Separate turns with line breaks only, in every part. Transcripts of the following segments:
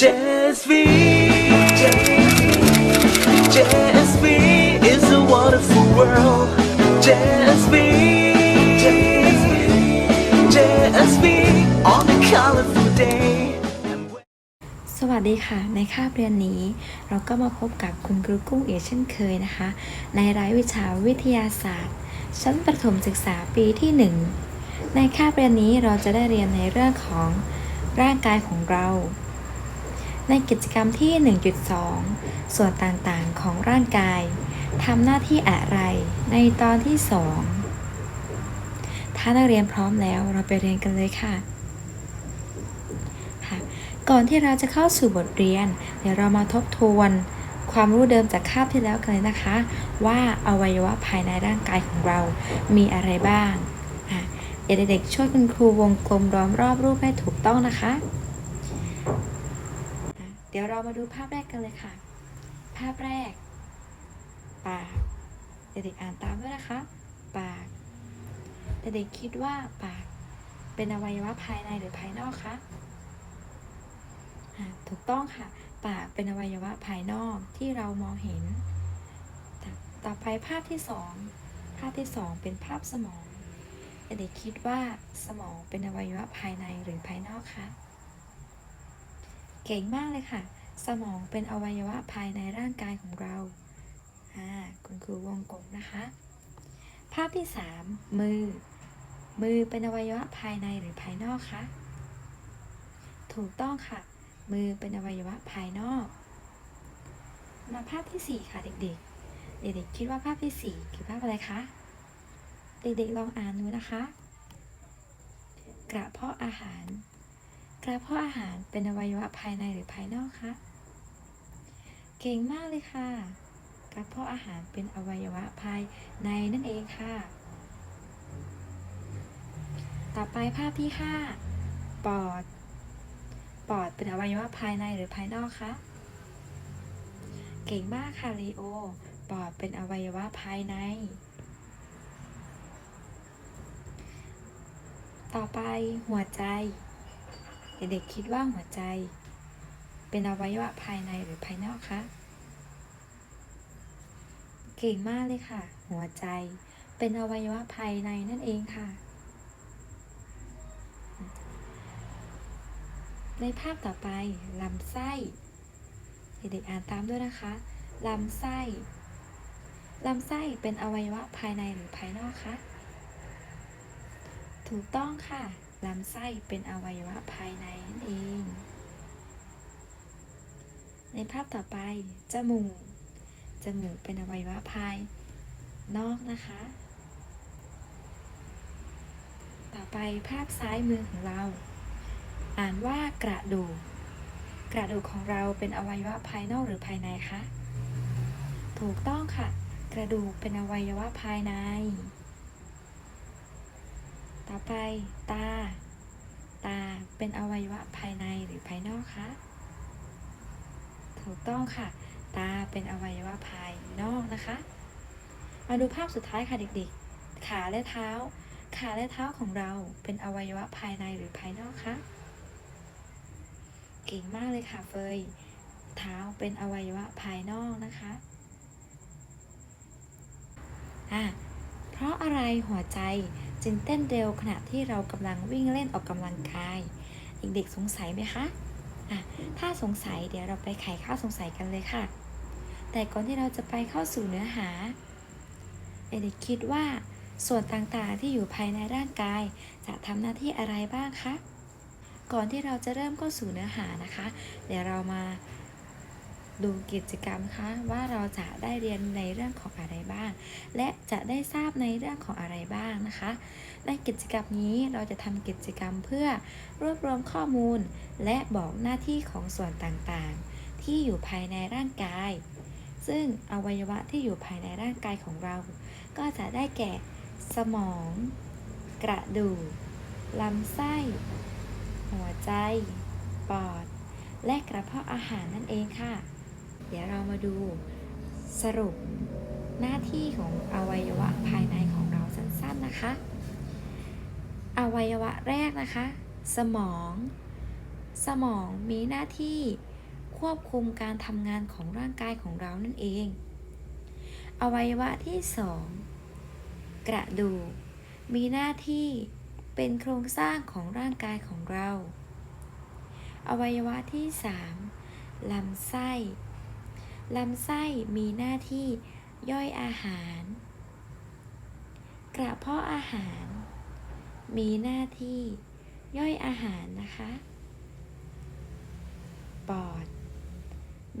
JSV JSV is a wonderful world JSV JSV on a colorful day
สวัสดีค่ะ ในคาบเรียนนี้ เราก็มาพบกับคุณครูกุ้งเอเช่นเคยนะคะ ในรายวิชาวิทยาศาสตร์ ชั้นประถมศึกษาปีที่ 1 ในคาบเรียนนี้เราจะได้เรียนในเรื่องของร่างกายของเรา ในกิจกรรมที่ 1.2 ส่วนต่างๆของร่างกายทำหน้าที่อะไรในตอนที่ 2 ถ้านักเรียนพร้อมแล้วเราไปเรียนกันเลยค่ะค่ะ ก่อนที่เราจะเข้าสู่บทเรียน เดี๋ยวเรามาทบทวนความรู้เดิมจากคาบที่แล้วกันเลยนะคะ ว่าอวัยวะภายในร่างกายของเรามีอะไรบ้างเด็กๆช่วยคุณครูวงกลมล้อมรอบรูปให้ถูกต้องนะคะ เดี๋ยวเรามาดูภาพแรกกันเลยค่ะ ภาพแรก ปากเด็กๆอ่านตามด้วยนะคะ ปากเด็กๆคิดว่าปากเป็นอวัยวะภายในหรือภายนอกคะถูกต้องค่ะ ปากเป็นอวัยวะภายนอกที่เรามองเห็น ต่อต่อไปภาพที่สองภาพที่สองเป็นภาพสมองเด็กๆคิดว่าสมองเป็นอวัยวะภายในหรือภายนอกคะ เก่งมากเลยค่ะ สมองเป็นอวัยวะภายในร่างกายของเราอ่าคุณครูวงกลมนะคะ ภาพที่สามมือ มือเป็นอวัยวะภายในหรือภายนอกคะ ถูกต้องค่ะ มือเป็นอวัยวะภายนอก มาภาพที่ 4 ค่ะเด็กๆ เด็กๆคิดว่าภาพที่ 4 คือภาพอะไรคะ เด็กๆลองอ่านดูนะคะ กระเพาะอาหาร กระเพาะอาหารเป็นอวัยวะภายในหรือภายนอกคะ เก่งมากเลยค่ะ กระเพาะอาหารเป็นอวัยวะภายในนั่นเองค่ะ ต่อไปภาพที่ 5 ปอด ปอดเป็นอวัยวะภายในหรือภายนอกคะ เก่งมากค่ะลีโอ ปอดเป็นอวัยวะภายใน ต่อไปหัวใจ เด็กๆคิดว่าหัวใจ เป็นอวัยวะภายในหรือภายนอกคะ เก่งมากเลยค่ะ หัวใจเป็นอวัยวะภายในนั่นเองค่ะ ในภาพต่อไปลำไส้ เด็กๆอ่านตามด้วยนะคะลำไส้ลำไส้เป็นอวัยวะภายในหรือภายนอกคะ ถูกต้องค่ะ ลำไส้เป็นอวัยวะภายในนั่นเอง ในภาพต่อไป จมูก จมูกเป็นอวัยวะภายนอกนะคะ ต่อไปภาพซ้ายมือของเรา อ่านว่ากระดูก กระดูกของเราเป็นอวัยวะภายนอกหรือภายในคะ ถูกต้องค่ะ กระดูกเป็นอวัยวะภายใน ต่อไปตา ตาเป็นอวัยวะภายในหรือภายนอกคะถูกต้องค่ะ ตาเป็นอวัยวะภายนอกนะคะ มาดูภาพสุดท้ายค่ะเด็กๆ ขาและเท้า ขาและเท้าของเราเป็นอวัยวะภายในหรือภายนอกคะเก่งมากเลยค่ะเฟย เท้าเป็นอวัยวะภายนอกนะคะอะเพราะอะไรหัวใจ จึงเต้นเร็วขณะที่เรากำลังวิ่งเล่นออกกำลังกาย เด็กๆสงสัยไหมคะะถ้าสงสัยเดี๋ยวเราไปไขข้อสงสัยกันเลยค่ะ แต่ก่อนที่เราจะไปเข้าสู่เนื้อหา เด็กๆคิดว่าส่วนต่างๆที่อยู่ภายในร่างกาย จะทำหน้าที่อะไรบ้างคะ ก่อนที่เราจะเริ่มเข้าสู่เนื้อหานะคะ เดี๋ยวเรามา ดูกิจกรรมคะว่าเราจะได้เรียนในเรื่องของอะไรบ้าง และจะได้ทราบในเรื่องของอะไรบ้างนะคะ ในกิจกรรมนี้เราจะทำกิจกรรมเพื่อรวบรวมข้อมูล และบอกหน้าที่ของส่วนต่างๆ ที่อยู่ภายในร่างกาย ซึ่งอวัยวะที่อยู่ภายในร่างกายของเรา ก็จะได้แก่สมอง กระดูกลำไส้ หัวใจ ปอด และกระเพาะอาหารนั่นเองค่ะ เดี๋ยวเรามาดูสรุปหน้าที่ของอวัยวะภายในของเราสั้นๆนะคะ อวัยวะแรกนะคะ สมอง สมองมีหน้าที่ควบคุมการทำงานของร่างกายของเรานั่นเอง อวัยวะที่สองกระดูก มีหน้าที่เป็นโครงสร้างของร่างกายของเรา อวัยวะที่สามลำไส้ ลำไส้มีหน้าที่ย่อยอาหาร กระเพาะอาหาร มีหน้าที่ย่อยอาหารนะคะ ปอด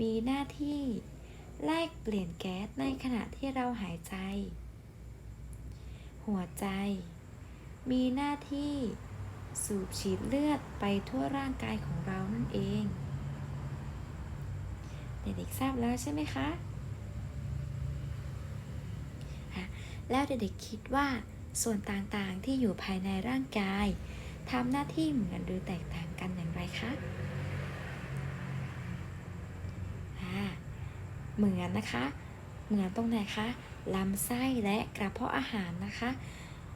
มีหน้าที่แลกเปลี่ยนแก๊สในขณะที่เราหายใจ หัวใจ มีหน้าที่สูบฉีดเลือดไปทั่วร่างกายของเรานั่นเอง ด็กๆทราบแล้วใช่ไหมคะ แล้วเด็กๆคิดว่าส่วนต่างๆที่อยู่ภายในร่างกายทำหน้าที่เหมือนหรือแตกต่างกันอย่างไรคะเหมือนนะคะ เหมือนตรงไหนคะลำไส้และกระเพาะอาหารนะคะ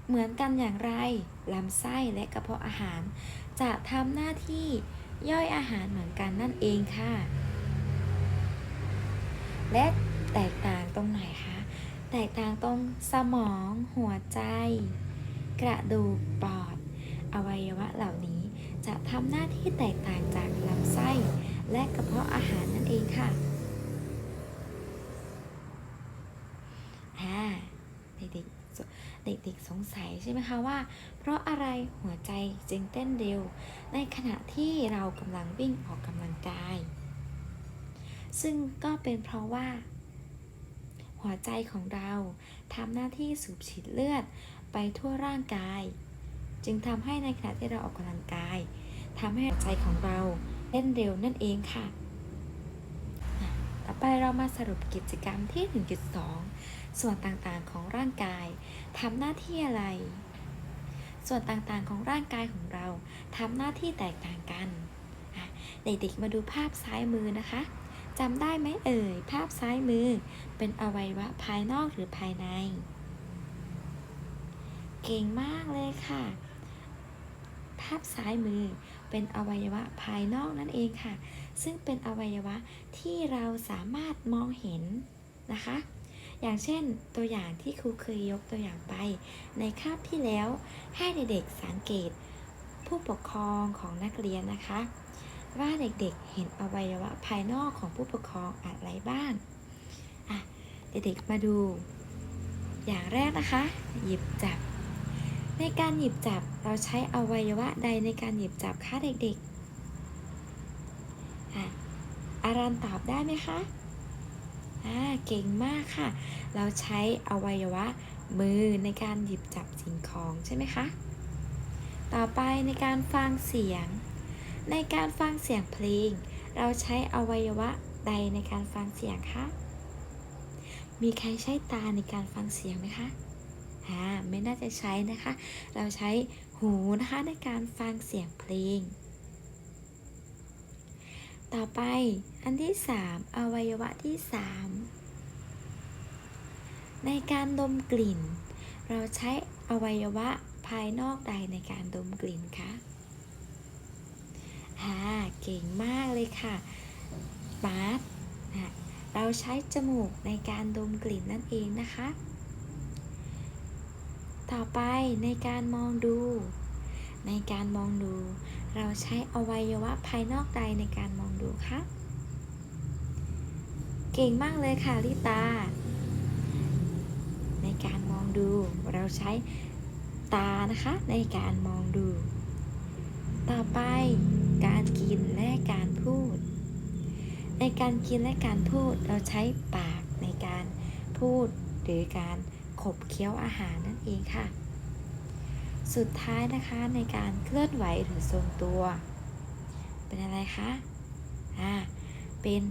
เหมือนกันอย่างไรลำไส้และกระเพาะอาหาร จะทำหน้าที่ย่อยอาหารเหมือนกันนั่นเองค่ะ และแตกต่างตรงไหนคะ แตกต่างตรงสมอง หัวใจ กระดูกปอด อวัยวะเหล่านี้จะทำหน้าที่แตกต่างจากลำไส้ และกระเพาะอาหารนั่นเองค่ะอ่าเด็กๆเด็กๆสงสัยใช่ไหมคะว่า เพราะอะไรหัวใจจึงเต้นเร็ว ในขณะที่เรากำลังวิ่งออกกำลังกาย ซึ่งก็เป็นเพราะว่า หัวใจของเราทำหน้าที่สูบฉีดเลือดไปทั่วร่างกาย จึงทำให้ในขณะที่เราออกกำลังกายทำให้หัวใจของเราเต้นเร็วนั่นเองค่ะต่อไปเรามาสรุปกิจกรรมที่ 1.2 ส่วนต่างๆของร่างกายทำหน้าที่อะไร ส่วนต่างๆของร่างกายของเราทำหน้าที่แตกต่างกัน เด็กๆมาดูภาพซ้ายมือนะคะ จำได้ไหมเอ่ย ภาพซ้ายมือ เป็นอวัยวะภายนอกหรือภายใน เก่งมากเลยค่ะ ภาพซ้ายมือเป็นอวัยวะภายนอกนั่นเองค่ะ ซึ่งเป็นอวัยวะที่เราสามารถมองเห็นนะคะ อย่างเช่นตัวอย่างที่ครูเคยยกตัวอย่างไป ในคาบที่แล้วให้เด็กๆสังเกตผู้ปกครองของนักเรียนนะคะ ว่าเด็กๆเห็นอวัยวะภายนอกของผู้ปกครองอะไรบ้างอะเด็กๆมาดู อย่างแรกนะคะ หยิบจับ ในการหยิบจับเราใช้อวัยวะใดในการหยิบจับคะเด็กๆอะอารันตอบได้ไหมคะอ่าเก่งมากค่ะ เราใช้อวัยวะมือในการหยิบจับสิ่งของใช่ไหมคะ ต่อไปในการฟังเสียง ในการฟังเสียงเพลง เราใช้อวัยวะใดในการฟังเสียงคะ มีใครใช้ตาในการฟังเสียงไหมคะอ่าไม่น่าจะใช้นะคะ เราใช้หูนะคะในการฟังเสียงเพลง ต่อไปอันที่ 3 อวัยวะที่ 3 ในการดมกลิ่น เราใช้อวัยวะภายนอกใดในการดมกลิ่นคะ อ่าเก่งมากเลยค่ะบาร์นะเราใช้จมูกในการดมกลิ่นนั่นเองนะคะ ต่อไปในการมองดู ในการมองดู เราใช้อวัยวะภายนอกใดในการมองดูคะเก่งมากเลยค่ะลิตา ในการมองดูเราใช้ตานะคะในการมองดู ต่อไป การกินและการพูด ในการกินและการพูดเราใช้ปากในการพูดหรือการขบเคี้ยวอาหารนั่นเองค่ะ สุดท้ายนะคะในการเคลื่อนไหวหรือทรงตัว เป็นอะไรคะอ่าเป็น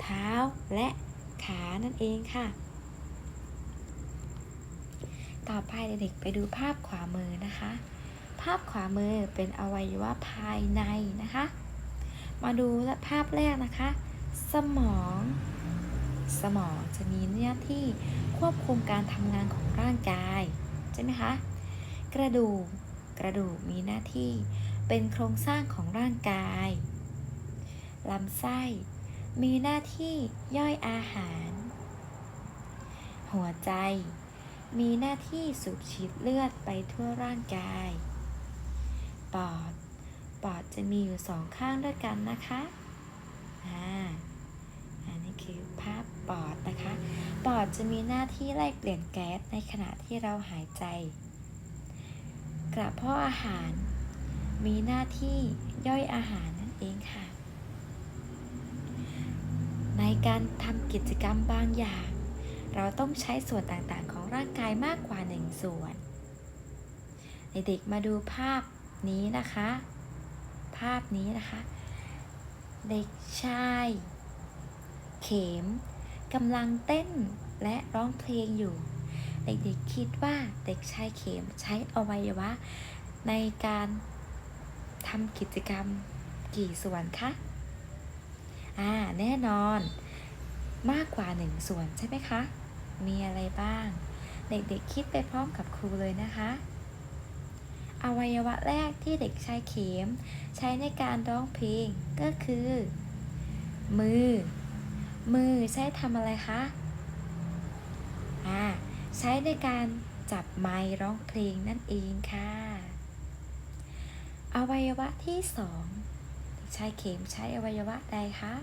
เท้าและขานั่นเองค่ะ ต่อไปเด็กๆไปดูภาพขวามือนะคะ ภาพขวามือเป็นอวัยวะภายในนะคะ มาดูและภาพแรกนะคะ สมอง สมองจะมีหน้าที่ควบคุมการทำงานของร่างกายใช่ไหมคะกระดูกกระดูกมีหน้าที่เป็นโครงสร้างของร่างกายลำไส้ มีหน้าที่ย่อยอาหาร หัวใจ มีหน้าที่สูบฉีดเลือดไปทั่วร่างกาย ปอด ปอดจะมีอยู่สองข้างด้วยกันนะคะอ่าอันนี้คือภาพปอดนะคะ ปอดจะมีหน้าที่ไล่เปลี่ยนแก๊สในขณะที่เราหายใจ กระเพาะอาหาร มีหน้าที่ย่อยอาหารนั่นเองค่ะ ในการทำกิจกรรมบางอย่าง เราต้องใช้ส่วนต่างๆของร่างกายมากกว่าหนึ่งส่วนเด็กๆมาดูภาพ นี้นะคะ ภาพนี้นะคะ เด็กชาย เขมกำลังเต้นและร้องเพลงอยู่ เด็กๆคิดว่าเด็กชายเขมใช้อวัยวะ ในการทำกิจกรรมกี่ส่วนคะ อ่า แน่นอน มากกว่าหนึ่งส่วนใช่ไหมคะ มีอะไรบ้าง เด็กๆคิดไปพร้อมกับครูเลยนะคะ อวัยวะแรกที่เด็กชายเข็ม ใช้ในการร้องเพลงก็คือ มือ มือใช้ทำอะไรคะอ่าใช้ในการจับไมค์ร้องเพลงนั่นเองค่ะ อวัยวะที่สองเด็กชายเข็มใช้อวัยวะใดคะ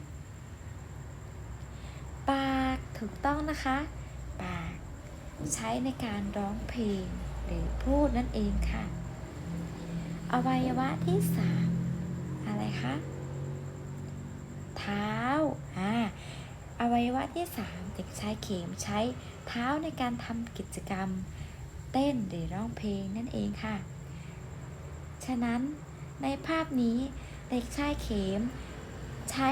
ปากถูกต้องนะคะ ปาก ใช้ในการร้องเพลงหรือพูดนั่นเองค่ะ อวัยวะที่สามอะไรคะเท้าอ่าอวัยวะที่สามเด็กชายเข็มใช้เท้าในการทำกิจกรรม เต้นหรือร้องเพลงนั่นเองค่ะ ฉะนั้นในภาพนี้เด็กชายเข็มใช้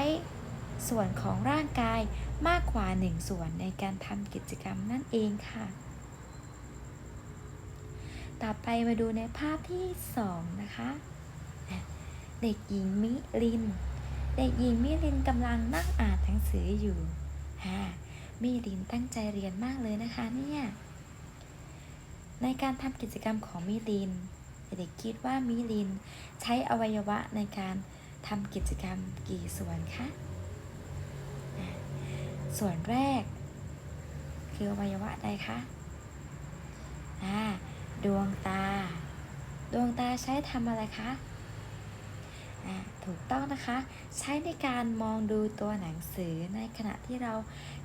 ส่วนของร่างกายมากกว่าหนึ่งส่วนในการทำกิจกรรมนั่นเองค่ะ ต่อไปมาดูในภาพที่สองนะคะ เด็กหญิงมิลิน เด็กหญิงมิลินกำลังนั่งอ่านหนังสืออยู่ฮ่ามิลินตั้งใจเรียนมากเลยนะคะเนี่ยในการทำกิจกรรมของมิลิน เด็กคิดว่ามิลินใช้อวัยวะในการทำกิจกรรมกี่ส่วนคะอะส่วนแรก คืออวัยวะใดคะ อ่า ดวงตา ดวงตาใช้ทำอะไรคะถูกต้องนะคะ ใช้ในการมองดูตัวหนังสือในขณะที่เรา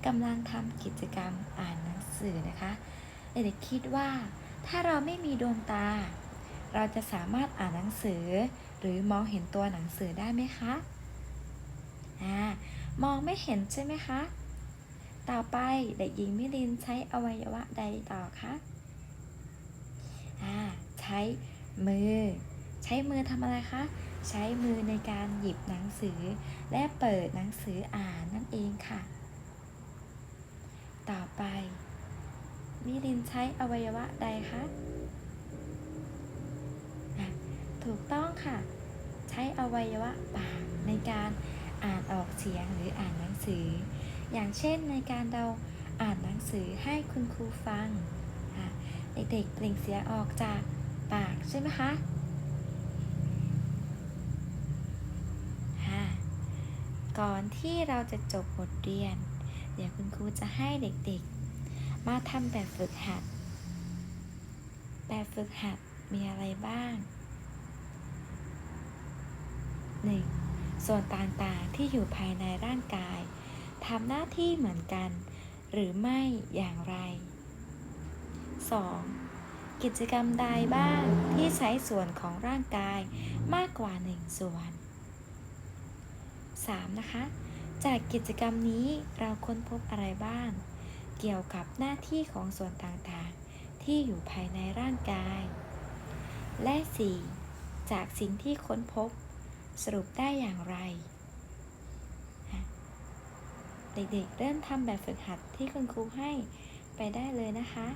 กำลังทำกิจกรรมอ่านหนังสือนะคะเด็กๆคิดว่า ถ้าเราไม่มีดวงตา เราจะสามารถอ่านหนังสือ หรือมองเห็นตัวหนังสือได้ไหมคะอ่ามองไม่เห็นใช่ไหมคะ ต่อไปเด็กหญิงมิลินใช้อวัยวะใดต่อคะ ใช้มือ ใช้มือทำอะไรคะ ใช้มือในการหยิบหนังสือ และเปิดหนังสืออ่านนั่นเองค่ะ ต่อไปมิลินใช้อวัยวะใดคะถูกต้องค่ะ ใช้อวัยวะปากในการอ่านออกเสียงหรืออ่านหนังสือ อย่างเช่นในการเราอ่านหนังสือให้คุณครูฟัง เด็กๆเปล่งเสียงออกจากปากใช่ไหมคะค่ะก่อนที่เราจะจบบทเรียน เดี๋ยวคุณครูจะให้เด็กๆ มาทำแบบฝึกหัด แบบฝึกหัดมีอะไรบ้าง 1. ส่วนต่างๆที่อยู่ภายในร่างกายทำหน้าที่เหมือนกัน หรือไม่อย่างไร 2. กิจกรรมใดบ้างที่ใช้ส่วนของร่างกายมากกว่า 1 ส่วน 3. นะคะ จากกิจกรรมนี้เราค้นพบอะไรบ้าง เกี่ยวกับหน้าที่ของส่วนต่างๆ ที่อยู่ภายในร่างกาย และ 4. จากสิ่งที่ค้นพบ สรุปได้อย่างไร เด็กๆ เริ่มทำแบบฝึกหัดที่คุณครูให้ไปได้เลยนะคะ